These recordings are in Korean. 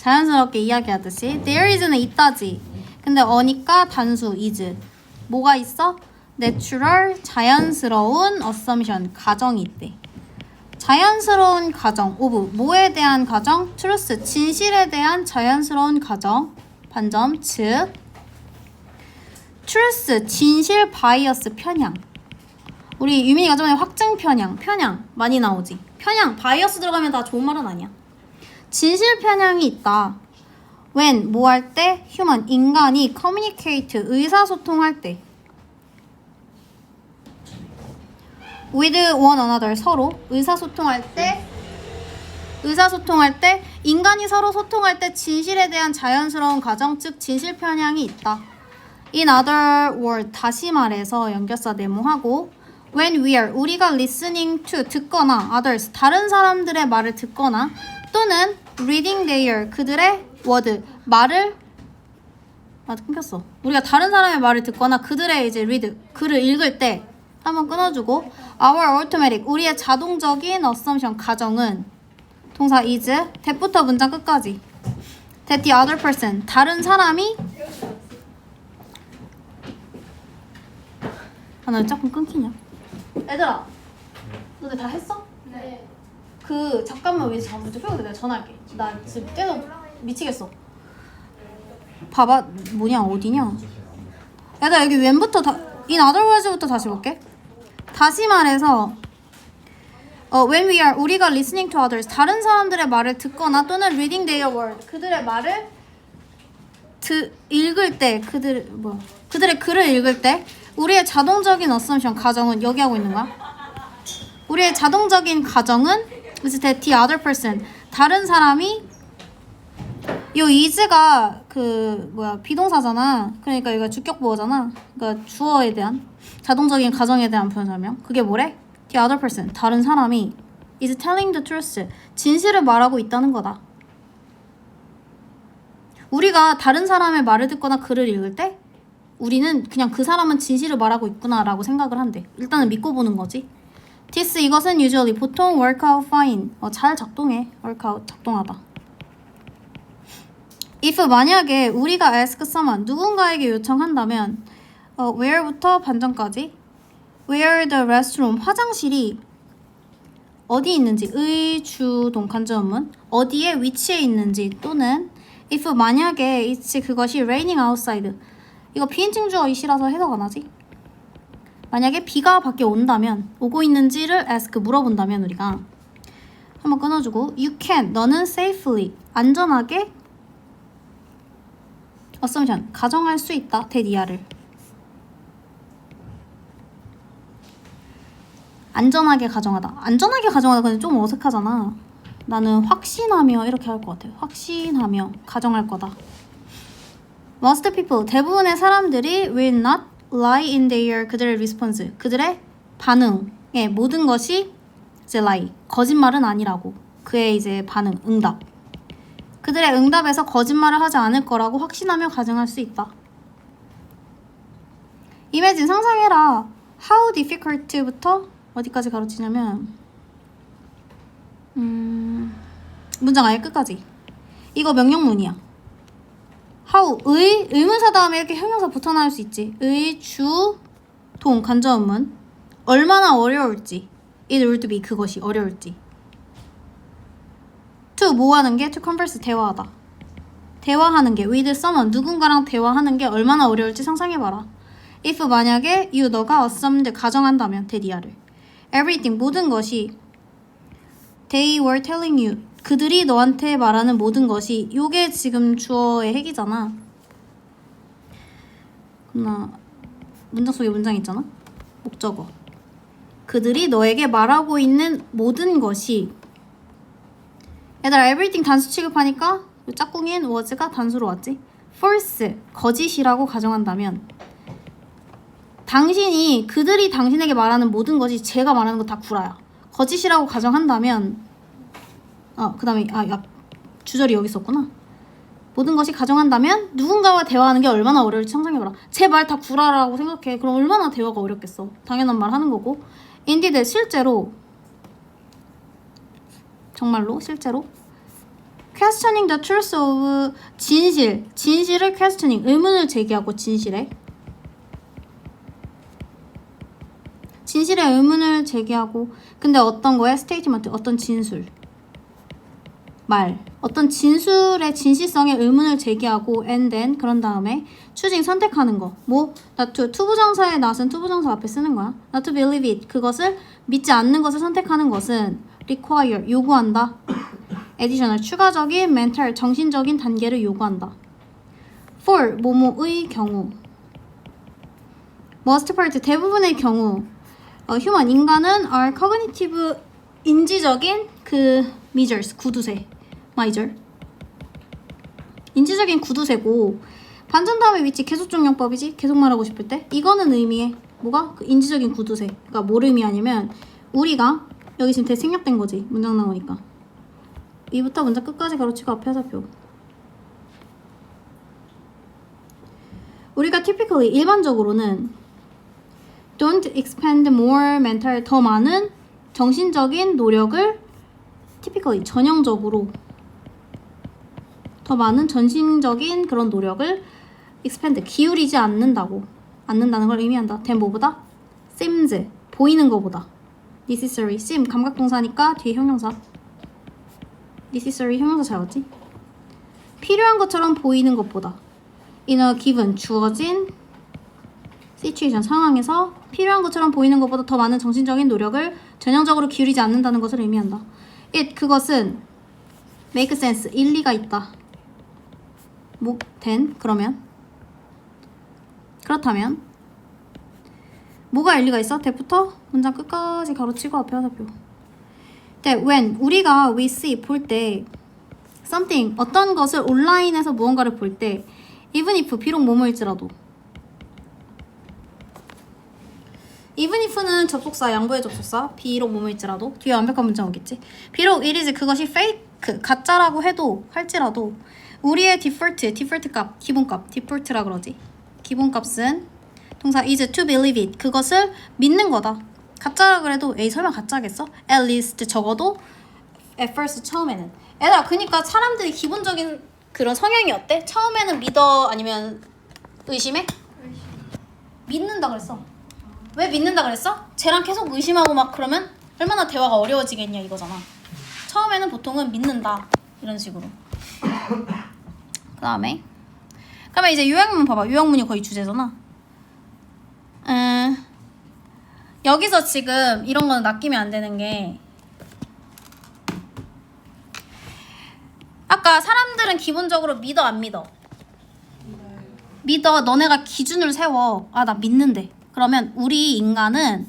자연스럽게 이야기하듯이 there is는 있다지. 근데 어니까 단수 is. 뭐가 있어? natural 자연스러운 assumption 가정이 있대. 자연스러운 가정 of 뭐에 대한 가정? truth 진실에 대한 자연스러운 가정. 반점 즉 truth 진실 바이어스 편향. 우리 유민이가 전에 확증 편향, 편향 많이 나오지. 편향, 바이어스 들어가면 다 좋은 말은 아니야. 진실 편향이 있다. when 뭐 할 때? human 인간이 communicate 의사소통할 때. with one another 서로 의사소통할 때 의사소통할 때 인간이 서로 소통할 때 진실에 대한 자연스러운 가정 즉 진실 편향이 있다. In other word 다시 말해서 연결사 네모하고 when we are 우리가 listening to 듣거나 others 다른 사람들의 말을 듣거나 또는 reading their 그들의 word 말을 아 끊겼어. 우리가 다른 사람의 말을 듣거나 그들의 이제 read 글을 읽을 때 한번 끊어주고 our automatic 우리의 자동적인 assumption 가정은 동사 is that부터 문장 끝까지 that the other person 다른 사람이 아나 조금 끊기냐? 얘들아 너네 다 했어? 네. 그 잠깐만 왜 잠을 좀 펴고 내가 전화할게. 나 지금 계속 미치겠어. 봐봐. 뭐냐? 어디냐? 얘들아 여기 왼부터 다 in other words부터 다시 볼게. 다시 말해서 어, when we are 우리가 listening to others 다른 사람들의 말을 듣거나 또는 reading their word 그들의 말을 드, 읽을 때 그들 뭐 그들의 글을 읽을 때 우리의 자동적인 assumption 가정은 여기 하고 있는 거야. 우리의 자동적인 가정은 is that the other person 다른 사람이 요 is가 그 뭐야 비동사잖아. 그러니까 이거 주격 보어잖아. 그러니까 주어에 대한 자동적인 가정에 대한 표현 설명. 그게 뭐래? The other person 다른 사람이 is telling the truth 진실을 말하고 있다는 거다. 우리가 다른 사람의 말을 듣거나 글을 읽을 때 우리는 그냥 그 사람은 진실을 말하고 있구나라고 생각을 한대. 일단은 믿고 보는 거지. This 이것은 usually 보통 work out fine. 어, 잘 작동해. work out 작동하다. if 만약에 우리가 ask someone 누군가에게 요청한다면 어, where부터 반전까지 where the restroom 화장실이 어디 있는지 의주동 간접문 어디에 위치해 있는지 또는 if 만약에 it's 그것이 raining outside 이거 비인칭 주어 이시라서 해석 안 하지? 만약에 비가 밖에 온다면 오고 있는지를 ask 물어본다면 우리가 한번 끊어주고 you can. 너는 safely. 안전하게 assumption 가정할 수 있다. 대디아를. 안전하게 가정하다. 안전하게 가정하다. 근데 좀 어색하잖아. 나는 확신하며 이렇게 할 것 같아요. 확신하며 가정할 거다. Most people. 대부분의 사람들이 will not lie in their 그들의 response 그들의 반응에 모든 것이 이제 lie 거짓말은 아니라고 그의 이제 반응 응답 그들의 응답에서 거짓말을 하지 않을 거라고 확신하며 가정할 수 있다. 이매진 상상해라. How difficult부터 어디까지 가르치냐면 음, 문장 아예 끝까지. 이거 명령문이야. How 의 의문사 다음에 이렇게 형용사 붙어 나올 수 있지. 의, 주, 동 간접문 얼마나 어려울지. it would be 그것이 어려울지. to 뭐 하는 게 to converse 대화하다. 대화하는 게 with someone 누군가랑 대화하는 게 얼마나 어려울지 상상해 봐라. if 만약에 you 너가 assumed 가정한다면 대디아를 everything 모든 것이 they were telling you 그들이 너한테 말하는 모든 것이 요게 지금 주어의 핵이잖아. 나 문장 속에 문장 있잖아. 목적어. 그들이 너에게 말하고 있는 모든 것이 얘들아 everything 단수 취급하니까 요 짝꿍인 was가 단수로 왔지. false 거짓이라고 가정한다면 당신이 그들이 당신에게 말하는 모든 것이 제가 말하는 거 다 구라야. 거짓이라고 가정한다면 어 그 다음에 아 야 주절이 여기 있었구나. 모든 것이 가정한다면 누군가와 대화하는 게 얼마나 어려울지 상상해봐라. 제말다 구라라고 생각해. 그럼 얼마나 대화가 어렵겠어. 당연한 말 하는 거고. 인디드 실제로 정말로 실제로 questioning the truth of 진실. 진실을 questioning. 의문을 제기하고 진실에. 진실에 의문을 제기하고 근데 어떤 거에 statement 어떤 진술 말 어떤 진술의 진실성에 의문을 제기하고 and then 그런 다음에 choosing 선택하는 거뭐 not to 투부정사의 not은 투부정사 앞에 쓰는 거야. not to believe it. 그것을 믿지 않는 것을 선택하는 것은 require 요구한다. additional 추가적인 mental 정신적인 단계를 요구한다. for 뭐뭐의 경우. most part 대부분의 경우. 어, human 인간은 are cognitive 인지적인 그 measures 구두쇠 major 인지적인 구두쇠고 반전 다음에 위치 계속 종용법이지? 계속 말하고 싶을 때? 이거는 의미해 뭐가? 그 인지적인 구두쇠 그러니까 뭘 의미하냐면 우리가 여기 지금 대생략된 거지. 문장 나오니까. 이부터 문장 끝까지 가로치고 앞에 하사표. 우리가 typically 일반적으로는 don't expend more mental 더 많은 정신적인 노력을 typically 전형적으로 더 많은 전신적인 그런 노력을 expend 기울이지 않는다고 않는다는 걸 의미한다. 된 뭐보다 seems 보이는 것보다 necessary seem 감각 동사니까 뒤에 형용사 necessary 형용사 잘 왔지? 필요한 것처럼 보이는 것보다 in a given 주어진 situation 상황에서 필요한 것처럼 보이는 것보다 더 많은 정신적인 노력을 전형적으로 기울이지 않는다는 것을 의미한다. it 그것은 make sense 일리가 있다. 뭐된 그러면? 그렇다면? 뭐가 일리가 있어? 대부터? 문장 끝까지 가로치고 앞에 하사표. 네, when 우리가 we see 볼 때 something 어떤 것을 온라인에서 무언가를 볼 때 even if 비록 뭐뭐일지라도. even if는 접속사 양보의 접속사 비록 뭐뭐일지라도. 뒤에 완벽한 문장 오겠지? 비록 it is 그것이 fake 가짜라고 해도 할지라도 우리의 default default 값 기본값 default라 그러지 기본값은 동사 is to believe it 그것을 믿는 거다 가짜라 그래도 에이 설마 가짜겠어? at least 적어도 at first 처음에는 얘들아 그니까 사람들이 기본적인 그런 성향이 어때? 처음에는 믿어 아니면 의심해? 믿는다 그랬어 왜 믿는다 그랬어? 쟤랑 계속 의심하고 막 그러면 얼마나 대화가 어려워지겠냐 이거잖아. 처음에는 보통은 믿는다 이런 식으로. 그 다음에 그러면 이제 요약문 봐봐. 요약문이 거의 주제잖아. 음, 여기서 지금 이런 거는 낚이면 안 되는 게 아까 사람들은 기본적으로 믿어 안 믿어? 믿어 너네가 기준을 세워 아 나 믿는데 그러면 우리 인간은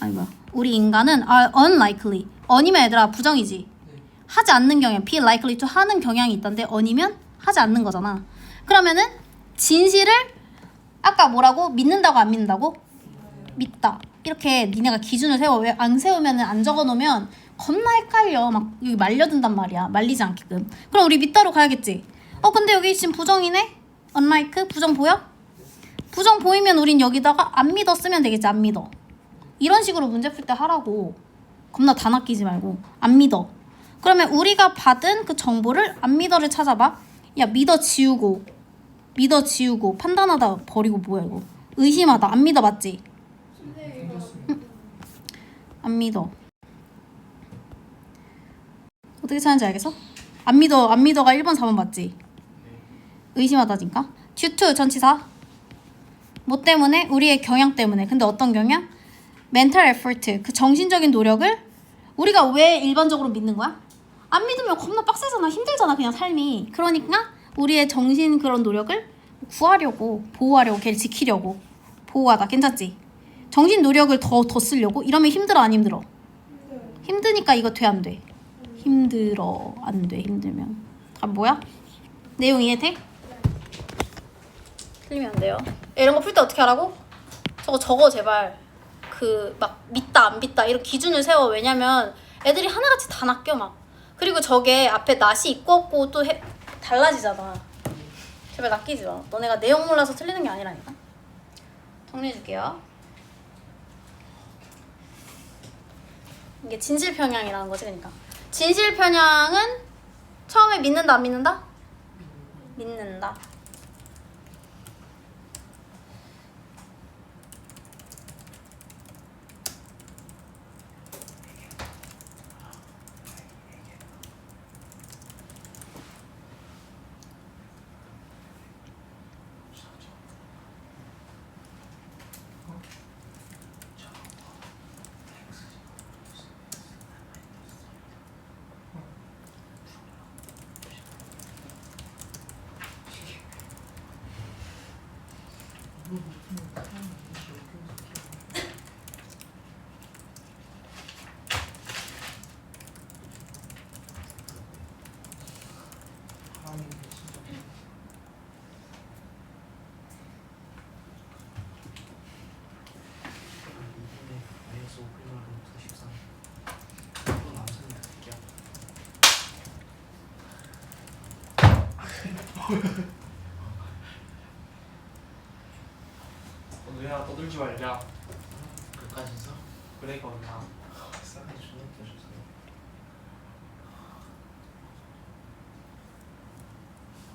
아니 뭐야 우리 인간은 are unlikely 언이면 얘들아 부정이지 하지 않는 경향 be likely to 하는 경향이 있던데 언이면 하지 않는 거잖아. 그러면은 진실을 아까 뭐라고? 믿는다고 안 믿는다고? 믿다. 이렇게 니네가 기준을 세워. 왜 안 세우면은 안 적어 놓으면 겁나 헷갈려. 막 여기 말려든단 말이야. 말리지 않게끔. 그럼 우리 믿다로 가야겠지? 어 근데 여기 지금 부정이네? Unlike? 부정 보여? 부정 보이면 우린 여기다가 안 믿어 쓰면 되겠지 안 믿어. 이런 식으로 문제 풀 때 하라고. 겁나 다 낚이지 말고. 안 믿어 그러면 우리가 받은 그 정보를 안 믿어를 찾아봐 야 믿어 지우고 믿어 지우고 판단하다 버리고 뭐야 이거 의심하다 안 믿어 맞지? 응. 안 믿어 어떻게 찾는지 알겠어? 안 믿어 안 믿어가 1번 4번 맞지? 의심하다니까 to 전치사 뭐 때문에? 우리의 경향 때문에. 근데 어떤 경향? mental effort. 그 정신적인 노력을 우리가 왜 일반적으로 믿는 거야? 안 믿으면 겁나 빡세잖아. 힘들잖아. 그냥 삶이. 그러니까 우리의 정신 그런 노력을 구하려고, 보호하려고, 걔를 지키려고. 보호하다. 괜찮지? 정신 노력을 더, 더 쓰려고? 이러면 힘들어, 안 힘들어? 힘드니까 이거 돼, 안 돼? 힘들어, 안 돼, 힘들면. 아, 뭐야? 내용 이해돼? 틀리면 안 돼요. 이런 거 풀 때 어떻게 하라고? 저거 적어 제발. 그 막 믿다 안 믿다 이런 기준을 세워. 왜냐면 애들이 하나같이 다 낚여 막. 그리고 저게 앞에 낫이 있고 없고 또 해, 달라지잖아. 제발 낚이지 마. 너네가 내용 몰라서 틀리는 게 아니라니까. 정리해줄게요. 이게 진실 편향이라는 거지 그러니까. 진실 편향은 처음에 믿는다 안 믿는다? 믿는다. 마이너스 5 플러스 루트 13 또 남선이 드릴게요 너야 떠들지 말자. 끝까지 써? 그래 거나 싸게 존나 떠줘서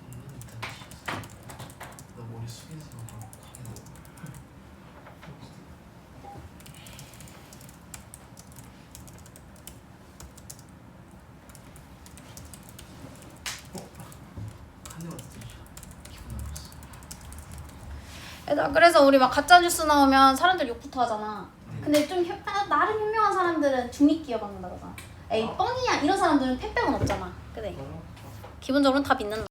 음, 일단 뒤에서. 너 머리 숙여서 막 하게 한 대만 더 때리자 기분 나빴어 얘들아 그래서 우리 막 가짜 뉴스 나오면 사람들 욕부터 하잖아. 근데 좀 현, 아, 나름 현명한 사람들은 중립기어 박는다 그러잖아. 에이 뻥이야 이런 사람들은 택배은 없잖아. 그래. 기본적으로는 다 믿는다.